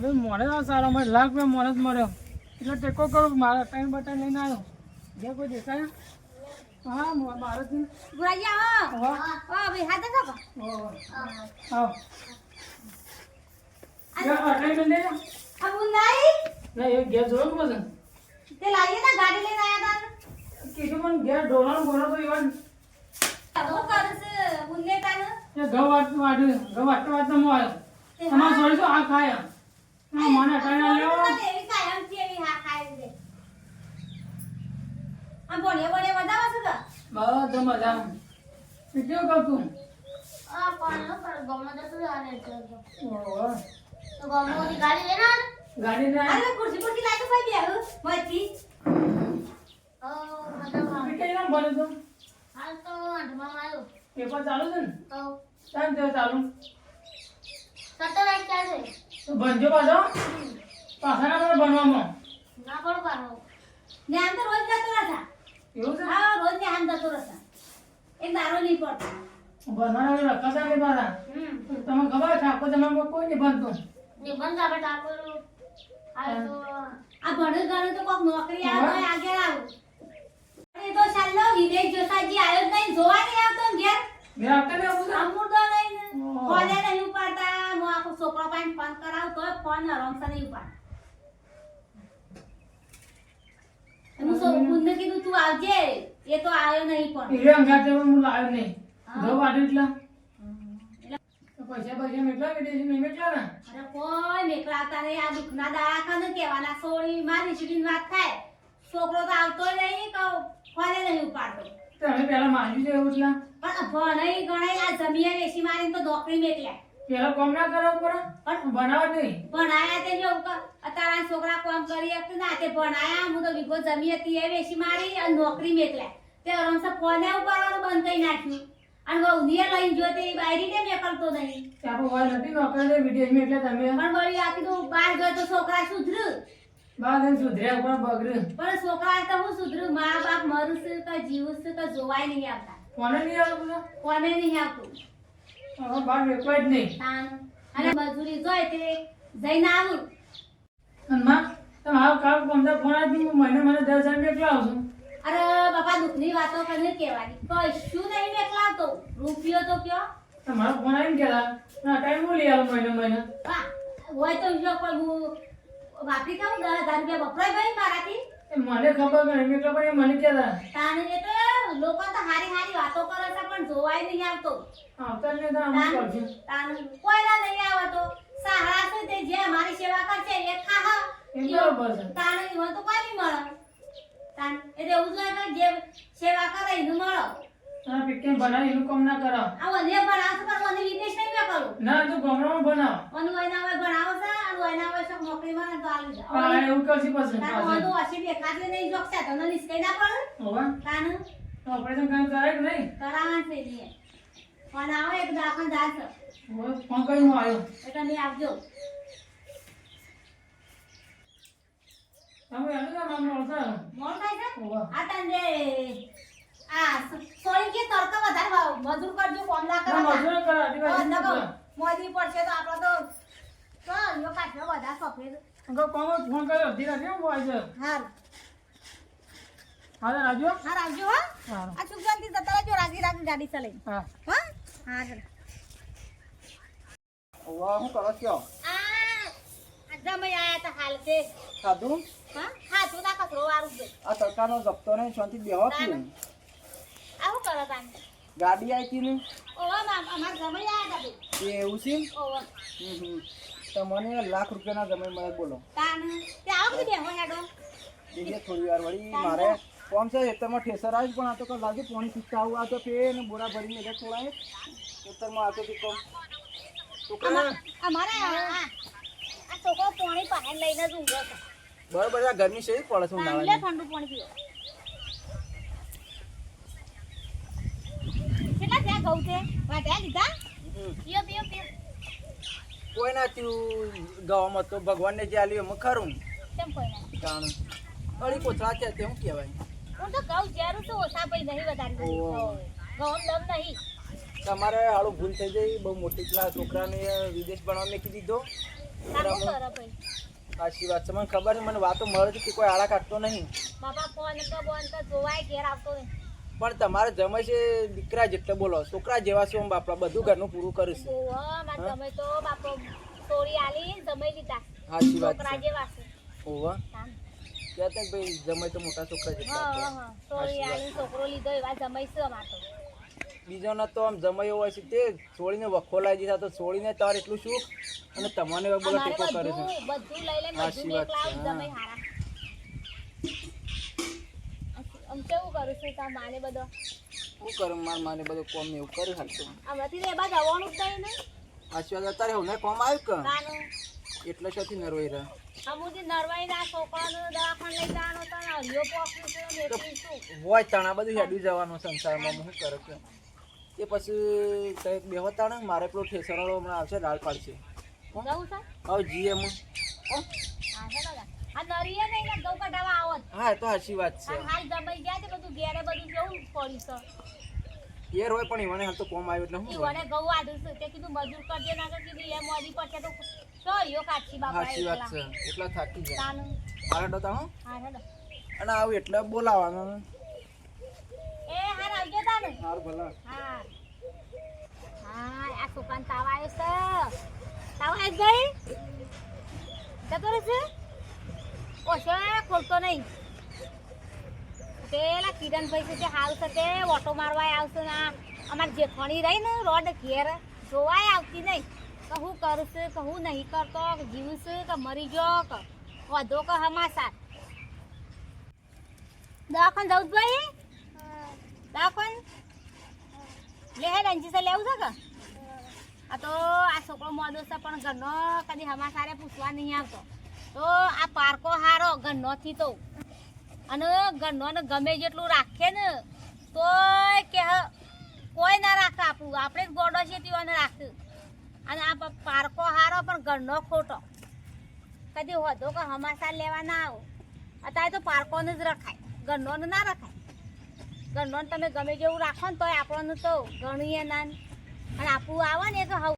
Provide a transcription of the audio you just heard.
તમે મોડે ના સારા મળે. લાખ રૂપિયા મોડે જ મળ્યો. એટલે ટેકો કરું. મારા ટાઈમ બટાઈ લઈને આવ્યો. જે કોઈ દેખાય. હા મારે નહીં. ગુરાજી હા. ભાઈ હાથ ના, ને. જ. હું કરું કાન એ ઘઉં વાટતું વાટ્યું. ઘઉં વાટતા વાટતા હું આવ્યો. તમારે આ ખાયા? મને અટાઈ ના લેવો. એવી કાયમ છે એવી હા ખાય છે આમ બોલે બોલે મજામાં છે તો બધું મજામાં. કેવું કરતું? આ પણ પર ગમો તો શું આને છે ઓહો. તો ગમો ની ગાડી લેના ગાડી ને અરે ખુરશી ખુરશી લાગી ભાઈ બેહુ મચી ઓ મજામાં કેટલી નામ ભરે તું? હાલ તો આઠમાં આવ્યો પેપર ચાલુ છે ને? તો ચાલુ. સત્તર વાગે ચાલે તો ભણજો પાછો. પાછા ના ભણવામાં. ના પડો પાડો ને આમ તો રોજ જતો રહેતા એવું છે? હા રોજ ને આમ જતો રહેતા એક દારો નહીં પડતો ભણવાના રખાતા નહીં પાછા. તમે ખબર ઠાકો જમાનામાં કોઈ નહીં ભણતું. નિબંધ આપણે ઠાકોર આ તો આ ભણે ગણે તો કોક નોકરી આવે તો આગળ આવું એ તો ચાલો વિદેશ જોતાજી આવ્યો જ નહીં જોવા નહીં આવતો ઘેર મેં આપતા નહીં આવું છે? નહીં ને. નહીં આખો છોકરો પાસે ફોન કરાવ તો ફોન હરમતા નહીં ઉપાડ હું સોમુંદને કીધું તું આવજે એ તો આવ્યો નહીં પણ હીરે અંગાતે હું લાવ્યો નહીં. હા. ઘઉં એટલા. પૈસા પૈસા મેટલા કે દેશી નહીં મેટલા ને? અરે કોઈ મેકલાતા નહીં આ દુખના દાડા ખાને કહેવાના સોળી મારી સીધી વાત થાય છોકરો તો આવતો નહીં તો ફોને નહીં ઉપાડતો તમે પેલા માંગી છે એટલા. પણ ભણાઈ ગણાઈ આ જમીએ વેસી મારીને તો નોકરી મેકલ્યા પહેલા કોમ ના પડે? પણ ભણાવવા નહીં. ભણાયા તે જો અતારા છોકરા કામ કરી શકતું ના તે ભણાયા. હું તો વિગો જમી હતી એ વેસી મારી અને નોકરી મેકલા તે અરમસે ફોને ઉપાડવાનું બંધ કરી નાખ્યું. અને વહુને લઈને જોતી બાયરીને મેકલતો નહીં. તે આપણો વાળ નથી નોકરી દે વિદેશમાં એટલે તમે? પણ બોલી આપી તો બહાર ગયો તો છોકરા સુધર્યું બાદ સુધર્યા પણ બગડ્યું. પણ છોકરા તો હું સુધર્યું મા બાપ મરું છું કે જીવું છે કે જોવાય નહીં આવતા. કોને નહીં આવતું કોને નહીં આવતું. હવે બહાર વેચવાય જ નહીં. તાન. અને મજૂરી જોઈ તે જઈને આવું. અને માં, તમે હાવ કાલ પંદર ફોન આપી હું મહિને મને દસ હજાર મેકલા આવું અરે બાપા દુઃખની વાતો કરીને કહેવાની. કશું નહીં મેકલાવતો રૂપિયો તો કયો? તમારો ફોન આવીને કહેલા, ના ટાઈમ હું લઈ આવું મહિને મહિને. હોય તો જો કોઈ હું વાપરી ખાઉં દસ હજાર રૂપિયા વપરાય ભાઈ મારાથી? મને ખબર નહીં મેકલા પણ મને કહેલા. તાને તો લોકો તો હારી હારી વાતો કરે છે પણ જોવાય નહીં આવતો આવતા જ નહીં તો આમ કરશું. તાન કોઈના નહીં આવતો સહારા છે તે જે મારી સેવા કરશે એ ખાહ બરોબર છે. તાન ઈવન તો કોઈ નહીં મળે તાન એટલે એવું જોઈએ કે જે સેવા કરે એનું મળો આ પિક્ચર બનાવી એનું કામ ના કરાવો. આ મને ભણાવશે પણ મને વિદેશ નહીં મેં કરું ના તું ગામડામાં બનાવો. મને વયના વય ભણાવો છે અને વયના વય શોખ નોકરી માં તો આલી જાય આ એવું કરશી પછી તાન પાછળ. વધુ હસી દેખાતી નહીં જોકશે તો નલીસ ના પડે હોવે? તાન તો ઓપરેશન કાંઈ કરે કે નહીં? કરાવવા છે નહીં ફોન આવે એક દાખલ દાસ ફોન કરી હું આવ્યો. એટલે નહીં આવજો. તમે એનું કામ આમ. મોડ થાય છે. આ તને આ સોરી કે તરત વધારે મજૂર કરજો ફોન ના કરો મજૂરી કરે, આદિવાસી મોદી પડશે તો આપણો તો ચાલ યો કાઠો બધા સફેદ ગો કોમ ફોન કર્યો અડધી કેમ હું છે હાર. હાલે રાજુ. હાર આવજો હો? હા આ સુગંધી જતા રહેજો રાગી રાગી ગાડી ચલાઈ હા. હા? હાર વાહ હું કરો છો? આ જમઈ આયા તા હાલ તે. ખાધું? હા? હા તું ના કચરો વાળું દે આ તડકાનો જપતો નહીં શાંતિ બેહો કે આ હું કરો તાન? ગાડી આવી હતી ને? ઓવા મામ અમાર જમઈ આયા તા બે. એ એવું છે? ઓવા. હમ હમ. લાખ રૂપિયાના જમાઈ મળે બોલો. તાન તે આવો કે બેહો હેડો. થોડી વાર વળી મારે કોણ છે ખેતરમાં ઠેસર આવી પણ આ તો કઈ લાગે પાણી પીતા આવું. આ તો પે ને બોરા ભરીને એટલે થોડા ખેતરમાં તો હતી કોમ. અમારે આ આ છોકરો પાણી પાસે લઈને જ ઊંઘો છે. બરાબર આ ગરમી છે પડે છે ઉનાળાની ઠંડુ પાણી પીઓ કેટલા ત્યાં ઘઉં છે વાટ્યા લીધા? પીઓ પીઓ પીઓ. કોઈ ના થયું. ગાવામાં તો ભગવાનને જે આલ્યું એમાં ખરું. કેમ કોઈ ના? જાણું. અળી કોથળા છે તે શું કહેવાય? હું તો ઘઉં ઝેરું તો ઓછા પૈ નહીં વધારે ઘઉં દમ નહીં તમારે હાળું ભૂલ થઈ ગઈ બહુ મોટી ક્લાસ છોકરાને વિદેશ ભણવા મેકી દીધો સાચી વાત છે. મને ખબર છે મને વાતો મળે છે કે કોઈ આળા કાઢતો નહીં. બાપા ફોન તો બોન તો જોવાય ઘેર આવતો નહીં. પણ તમારે જમે છે દીકરા જેટલે બોલો છોકરા જેવા છે હું બાપા બધું ઘરનું પૂરું કરીશું. તમે તો બાપો સોરી આલી જમાઈ લીધા સાચી વાત છે. ઓવા. કહેતા કે ભાઈ જમાય તો મોટા છોકરા જેટલા હા છે. હા હા. સોરી આલી છોકરો લીધો એવા જમાઈ છે અમાર તો? બીજાના તો આમ જમાઈ હોય છે તે છોડીને વખો લાવી દીધા તો છોડીને તાર એટલું શું અને તમને બોલો ટેકો કરે છે. બધું લઈ સાચી બધું વાત મેકલા જમાઈ હારા. આમ કેવું કરું છું તા માને બધો? શું કરું માર માને બધું કોમ ને એવું કરી હાલ તો આમાંથી રે બા જવાનું જ નહીં આશીર્વાદ અત્યારે હું કોમ આવ્યું કે? તાનું? એટલે શોથી નરવાઈ રહ્યા? અમુજી નરવાઈ ના છોકરાનો દવાખાને લઈ જવાનો તો ને હરિયો પોક્યું છે ને શું હોય તણા બધું હેડી જવાનું સંસારમાં હું કરે કે એ પછી કંઈક બેહો તાણા મારે પેલો ઠેસરવાળો હમણાં આવશે લાલ પાડશે. જવું હવે જીએ હું હા તો સાચી વાત છે. હાલ જમાઈ ગયા છે બધું ઘેરે બધું કેવું પડ્યું છે હોય પણ ઈવાને હાલ તો કોમ આવ્યો એટલે હું ઈવાને ઘઉં આડું છે તે કીધું મજૂર કરજે ના કીધું એ મોદી પડશે તો તો યો કાચી બાપા સાચી વાત છે. એટલા થાકી ગયા. મારે તો તાણું હા. હેડો. અને આવ એટલે બોલાવાનો. એ હાર આવજો તાનું. હાર ભલા. હા. હા આ સુકાન તાવ આવ્યો છે. તાવ આવી ગઈ જતો રહેશે ઓછો ખોલતો નહીં. પેલા કિરણભાઈ છે તે હાલ છે તે ઓટો મારવા આવશે ને અમારે જેઠાણી રહી ને રોડ ઘેર, જોવાય આવતી નહીં. કે હું કરું છું કે હું નહીં કરતો, કે જીવું છું કે મરી ગયો, કે વધો કે હમાસા દવાખાને જવું ભાઈ? દવાખાને? લે હે રંજી સે લેવું છે કે? આ તો આ છોકરો મોદો છે, પણ ઘરનો કદી હમાસારે પૂછવા નહીં આવતો. તો આ પારકો હારો ઘરનોથી તો. અને ઘરનો ગમે જેટલું રાખે ને, તોય કે કોઈ ના રાખે આપણું. આપણે જ ગોડો છે તેઓને રાખે. અને આ પારકો હારો, પણ ઘરનો ખોટો. કદી હોતો કે હમાસા લેવા ના આવો. અત્યારે તો પારકોને જ રખાય. ઘરનો ના રખાય. ઘરનો તમે ગમે જેવું રાખો ને, તોય આપણને તો ઘણી એ ના અને આપણું આવે ને એ તો હવ